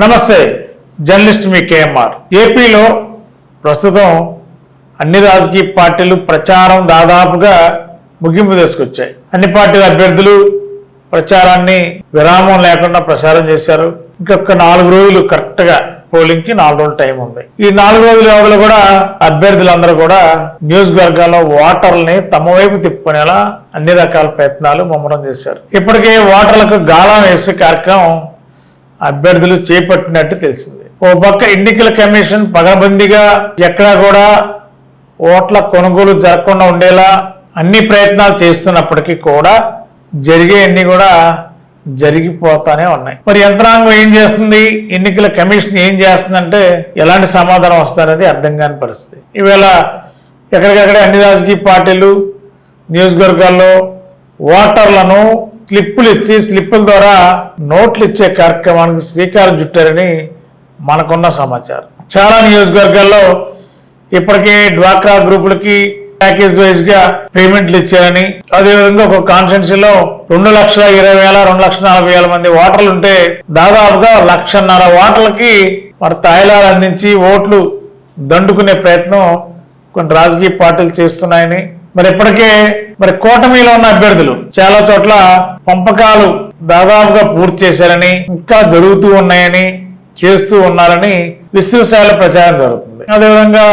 నమస్తే జర్నలిస్ట్ మీ కేఎంఆర్. ఏపీలో ప్రస్తుతం అన్ని రాజకీయ పార్టీలు ప్రచారం దాదాపుగా ముగింపు తీసుకొచ్చాయి. అన్ని పార్టీల అభ్యర్థులు ప్రచారాన్ని విరామం లేకుండా ప్రచారం చేశారు. ఇంకొక నాలుగు రోజులు కరెక్ట్గా పోలింగ్కి నాలుగు రోజులు టైం ఉంది. ఈ నాలుగు రోజుల వ్యవధిలో కూడా అభ్యర్థులందరూ కూడా నియోజకవర్గాల్లో ఓటర్లని తమ వైపు తిప్పుకునేలా అన్ని రకాల ప్రయత్నాలు ముమ్మరం చేశారు. ఇప్పటికే ఓటర్లకు గాలం వేసే కార్యక్రమం అభ్యర్థులు చేపట్టినట్టు తెలిసింది. ఓ పక్క ఎన్నికల కమిషన్ పగబందీగా ఎక్కడా కూడా ఓట్ల కొనుగోలు జరగకుండా ఉండేలా అన్ని ప్రయత్నాలు చేస్తున్నప్పటికీ కూడా జరిగే అన్ని కూడా జరిగిపోతానే ఉన్నాయి. మరి యంత్రాంగం ఏం చేస్తుంది? ఎన్నికల కమిషన్ ఏం చేస్తుందంటే ఎలాంటి సమాధానం వస్తారనేది అర్థం కాని పరిస్థితి. ఈవేళ ఎక్కడికక్కడే అన్ని రాజకీయ పార్టీలు నియోజకవర్గాల్లో ఓటర్లను స్లిప్పులు ఇచ్చి స్లిప్పుల ద్వారా నోట్లు ఇచ్చే కార్యక్రమానికి శ్రీకారం చుట్టారని మనకున్న సమాచారం. చాలా నియోజకవర్గాల్లో ఇప్పటికే డ్వాక్రా గ్రూపులకి ప్యాకేజ్ వైజ్గా పేమెంట్లు ఇచ్చారని అదేవిధంగా ఒక కాన్స్టిట్యూన్సీలో రెండు లక్షల ఇరవై వేల రెండు లక్షల నలభై వేల మంది ఓటర్లు ఉంటే దాదాపుగా లక్షన్నర ఓటర్లకి మరి తాయిలాలు అందించి ఓట్లు దండుకునే ప్రయత్నం కొన్ని రాజకీయ పార్టీలు చేస్తున్నాయని మరి ఇప్పటికే మరి కూటమిలో ఉన్న అభ్యర్థులు చాలా చోట్ల పంపకాలు దాదాపుగా పూర్తి చేశారని ఇంకా జరుగుతూ ఉన్నాయని చేస్తూ ఉన్నారని విస్తృత ప్రచారం జరుగుతుంది. అదేవిధంగా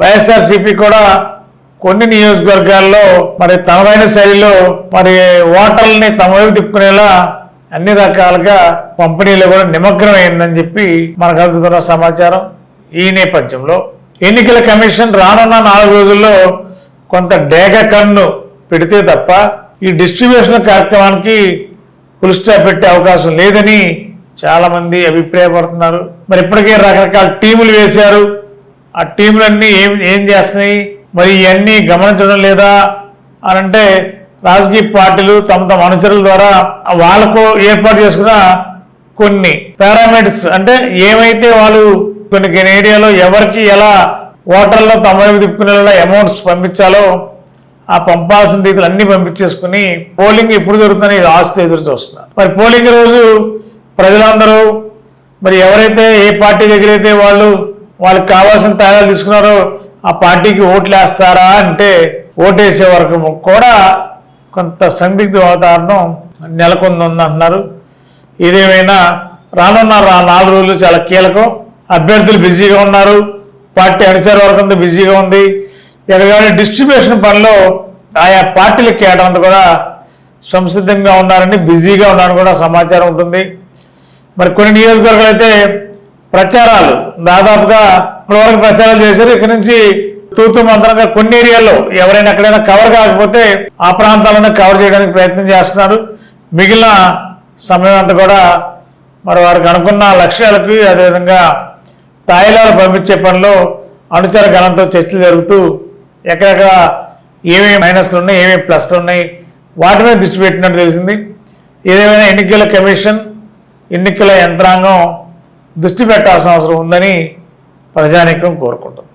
వైఎస్ఆర్సీపీ కూడా కొన్ని నియోజకవర్గాల్లో మరి తనదైన శైలిలో మరి ఓటర్లని తమ వైపు తిప్పుకునేలా అన్ని రకాలుగా పంపిణీలో కూడా నిమగ్నం అయిందని చెప్పి మనకు అందుతున్న సమాచారం ఈ నేపథ్యంలో. ఎన్నికల కమిషన్ రానున్న నాలుగు రోజుల్లో కొంత డేగ కన్ను పెడితే తప్ప ఈ డిస్ట్రిబ్యూషన్ కార్యక్రమానికి ఫుల్ స్టాప్ పెట్టే అవకాశం లేదని చాలామంది అభిప్రాయపడుతున్నారు. మరి ఇప్పటికే రకరకాల టీములు వేశారు. ఆ టీములన్నీ ఏం ఏం చేస్తున్నాయి? మరి ఇవన్నీ గమనించడం లేదా? అని అంటే రాజకీయ పార్టీలు తమ తమ అనుచరుల ద్వారా వాళ్ళకు ఏర్పాటు చేసుకున్న కొన్ని పారామీటర్స్ అంటే ఏమైతే వాళ్ళు కొన్ని కొన్ని ఏరియాలో ఎవరికి ఎలా ఓటర్లో తమ వైపు తిప్పుకునేలా అమౌంట్స్ పంపించాలో ఆ పంపాల్సిన రీతులు అన్ని పంపించేసుకుని పోలింగ్ ఎప్పుడు జరుగుతుందని ఆస్తి ఎదురు చూస్తున్నారు మరి పోలింగ్ రోజు ప్రజలందరూ మరి ఎవరైతే ఏ పార్టీ దగ్గర అయితే వాళ్ళు వాళ్ళకి కావాల్సిన తయారు తీసుకున్నారో ఆ పార్టీకి ఓట్లు వేస్తారా అంటే ఓటేసే వరకు కూడా కొంత సందిగ్ధ వాతావరణం నెలకొంది అంటున్నారు ఇదేమైనా రానున్న రా నాలుగు రోజులు చాలా కీలకం. అభ్యర్థులు బిజీగా ఉన్నారు. పార్టీ అనుచర వర్గంతో బిజీగా ఉంది. ఎక్కడికైనా డిస్ట్రిబ్యూషన్ పనిలో ఆయా పార్టీలకు కేటాంత కూడా సంసిద్ధంగా ఉన్నారని బిజీగా ఉన్నారని కూడా సమాచారం ఉంటుంది. మరి కొన్ని నియోజకవర్గాలు అయితే ప్రచారాలు దాదాపుగా ఇప్పటివరకు ప్రచారాలు చేశారు. ఇక్కడ నుంచి తూతు మంత్రంగా కొన్ని ఏరియాల్లో ఎవరైనా ఎక్కడైనా కవర్ కాకపోతే ఆ ప్రాంతాలను కవర్ చేయడానికి ప్రయత్నం చేస్తున్నారు. మిగిలిన సమయం అంతా కూడా మరి వారికి అనుకున్న లక్ష్యాలకి అదేవిధంగా తాయిలాలు పంపించే పనిలో అనుచర గణంతో చర్చలు జరుగుతూ ఎక్కడెక్కడ ఏమేమి మైనస్లు ఉన్నాయి ఏమేమి ప్లస్లు ఉన్నాయి వాటి మీద దృష్టి పెట్టినట్టు తెలిసింది. ఏదేమైనా ఎన్నికల కమిషన్ ఎన్నికల యంత్రాంగం దృష్టి పెట్టాల్సిన అవసరం ఉందని ప్రజానీకం కోరుకుంటుంది.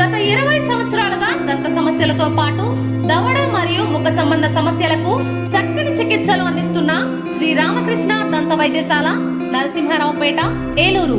గత ఇరవై సంవత్సరాలుగా దంత సమస్యలతో పాటు దవడ మరియు ముఖ సంబంధ సమస్యలకు చక్కని చికిత్సలు అందిస్తున్న శ్రీ రామకృష్ణ దంత వైద్యశాల నరసింహారావుపేట ఏలూరు.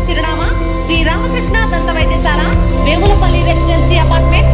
శ్రీ రామకృష్ణ దంత వైద్యశాల వేములపల్లి రెసిడెన్సీ అపార్ట్మెంట్